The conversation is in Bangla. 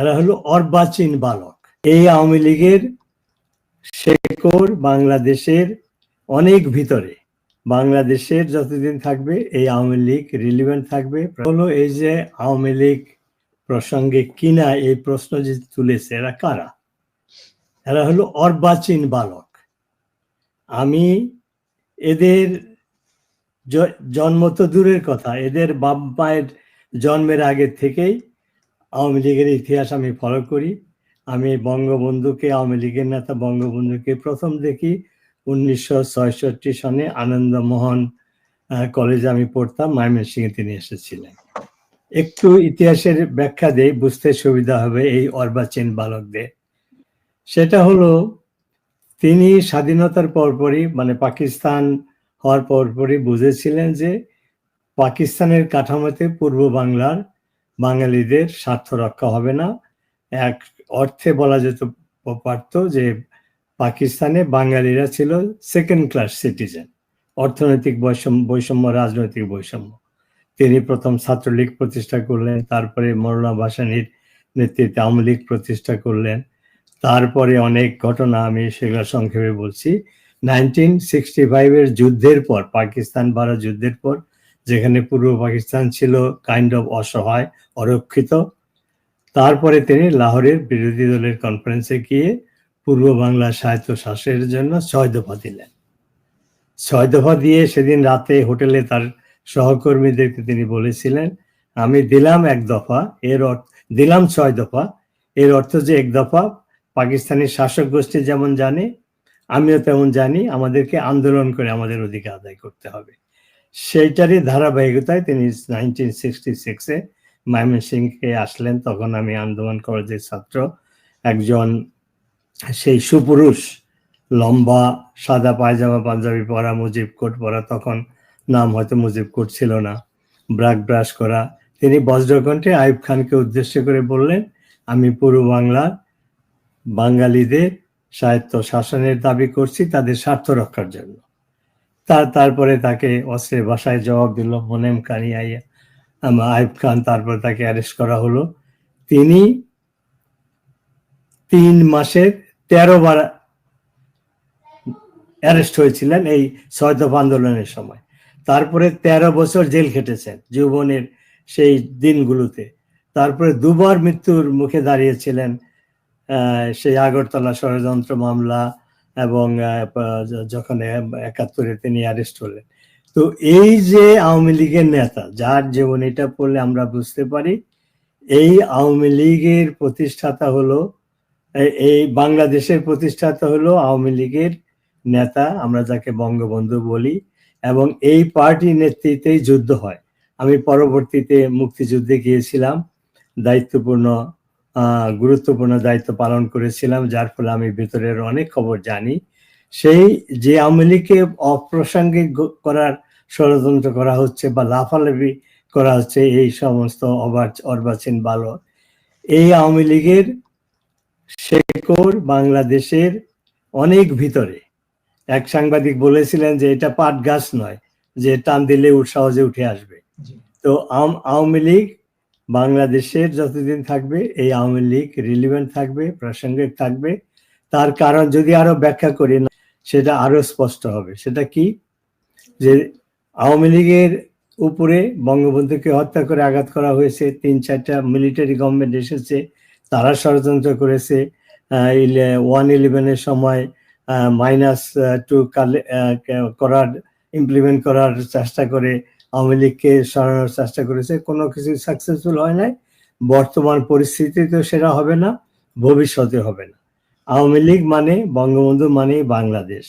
এরা হলো অর্বাচীন বালক। এই আওয়ামী লীগের শেকড় বাংলাদেশের অনেক ভিতরে। বাংলাদেশের যতদিন থাকবে এই আওয়ামী লীগ রিলিভেন্ট থাকবে। হলো এই যে আওয়ামী লীগ প্রসঙ্গে কিনা এই প্রশ্ন যে তুলেছে, এরা কারা? এরা হলো অর্বাচীন বালক। আমি এদের জন্ম তো দূরের কথা, এদের বাপ মায়ের জন্মের আগে থেকেই আওয়ামী লীগের ইতিহাস আমি ফলো করি। আমি বঙ্গবন্ধুকে, আওয়ামী লীগের নেতা বঙ্গবন্ধুকে প্রথম দেখি উনিশশো ছয়ষট্টি সনে আনন্দমোহন কলেজে আমি পড়তাম, ময়মনসিংহে তিনি এসেছিলেন। একটু ইতিহাসের ব্যাখ্যা দেই, বুঝতে সুবিধা হবে এই অর্বাচীন বালকদের। সেটা হলো, তিনি স্বাধীনতার পরপরই মানে পাকিস্তান হওয়ার পরপরই বুঝেছিলেন যে, পাকিস্তানের কাঠামোতে পূর্ব বাংলার বাঙালিদের স্বার্থ রক্ষা হবে না। এক অর্থে বলা যেত পারত যে পাকিস্তানে বাঙালিরা ছিল সেকেন্ড ক্লাস সিটিজেন অর্থনৈতিক বৈষম্য বৈষম্য, রাজনৈতিক বৈষম্য। তিনি প্রথম ছাত্রলীগ প্রতিষ্ঠা করলেন, তারপরে মৌলানা ভাসানির নেতৃত্বে আওয়ামী লীগ প্রতিষ্ঠা করলেন। তারপরে অনেক ঘটনা আমি সেগুলো সংক্ষেপে বলছি। নাইনটিন সিক্সটি ফাইভের যুদ্ধের পর, পাকিস্তান ভারত যুদ্ধের পর যেখানে পূর্ব পাকিস্তান ছিল কাইন্ড অফ অসহায়, অরক্ষিত। তারপরে তিনি লাহোরের বিরোধী দলের কনফারেন্সে গিয়ে পূর্ব বাংলা সাহিত্য শাসনের জন্য ছয় দফা দিলেন। ছয় দফা দিয়ে সেদিন রাতে হোটেলে তার সহকর্মীদেরকে তিনি বলেছিলেন, আমি দিলাম এক দফা, এর অর্থ, দিলাম ছয় দফা, এর অর্থ যে এক দফা পাকিস্তানি শাসক গোষ্ঠী যেমন জানে, আমিও তেমন জানি, আমাদেরকে আন্দোলন করে আমাদের অধিকার আদায় করতে হবে। সেইটারই ধারাবাহিকতায় তিনি নাইনটিন সিক্সটি সিক্সে ময়মনসিংহকে আসলেন। তখন আমি আন্দোলন কলেজের ছাত্র। একজন সেই সুপুরুষ, লম্বা, সাদা পায়জামা, পাঞ্জাবি পরা, মুজিব কোট পরা, তখন নাম হয়তো মুজিব কোট ছিল না ব্রাক ব্রাশ করা। তিনি বজ্রকণ্ঠে আইব খানকে উদ্দেশ্য করে বললেন, আমি পূর্ব বাংলার বাঙালিদের সাহিত্য শাসনের দাবি করছি, তাদের স্বার্থ রক্ষার জন্য। তার, তারপরে তাকে অস্ত্রের ভাষায় জবাব দিল, মোনেম কানিয়াইয়া আইব খান তারপর তাকে অ্যারেস্ট করা হলো। তিনি তিন মাসের তেরো বার অ্যারেস্ট হয়েছিলেন এই ছয় দফা আন্দোলনের সময়। তারপরে তেরো বছর জেল খেটেছেন যৌবনের সেই দিনগুলোতে। তারপরে দুবার মৃত্যুর মুখে দাঁড়িয়েছিলেন সেই আগরতলা ষড়যন্ত্র মামলা এবং যখন একাত্তরে তিনি অ্যারেস্ট হলেন। তো এই যে আওয়ামী লীগের নেতা, যার জীবন এটা পড়লে আমরা বুঝতে পারি, এই আওয়ামী লীগের প্রতিষ্ঠাতা হলো এই বাংলাদেশের প্রতিষ্ঠাতা হলো আওয়ামী লীগের নেতা, আমরা যাকে বঙ্গবন্ধু বলি, এবং এই পার্টি নেতৃত্বেই যুদ্ধ হয়। আমি পরবর্তীতে মুক্তিযুদ্ধে গিয়েছিলাম, দায়িত্বপূর্ণ গুরুত্বপূর্ণ দায়িত্ব পালন করেছিলাম যার ফলে আমি ভিতরের অনেক খবর জানি। সেই যে আওয়ামী লীগকে অপ্রাসঙ্গিক করার ষড়যন্ত্র করা হচ্ছে বা লাফালাফি করা হচ্ছে এই সমস্ত অবাচ অর্বাচীন বালক এই আওয়ামী লীগের শেকড় বাংলাদেশের অনেক ভিতরে। এক সাংবাদিক বলেছিলেন যে এটা পাট গাছ নয় যে টান দিলে সহজে উঠে আসবে। তো আওয়ামী লীগ বাংলাদেশের যতদিন থাকবে, এই আওয়ামী লীগ রিলিভেন্ট থাকবে, প্রাসঙ্গিক থাকবে। তার কারণ যদি আরও ব্যাখ্যা করি না সেটা আরও স্পষ্ট হবে। সেটা কি? যে আওয়ামী লীগের উপরে বঙ্গবন্ধুকে হত্যা করে আঘাত করা হয়েছে, তিন চারটা মিলিটারি গভর্নমেন্ট এসেছে, তারা ষড়যন্ত্র করেছে ওয়ান ইলেভেনের সময় মাইনাস টু করার ইমপ্লিমেন্ট করার চেষ্টা করে আওয়ামী লীগকে সরানোর চেষ্টা করেছে। কোনো কিছু সাকসেসফুল হয় নাই। বর্তমান পরিস্থিতিতে সেটা হবে না, ভবিষ্যতে হবে না। আওয়ামী লীগ মানে বঙ্গবন্ধু মানে বাংলাদেশ।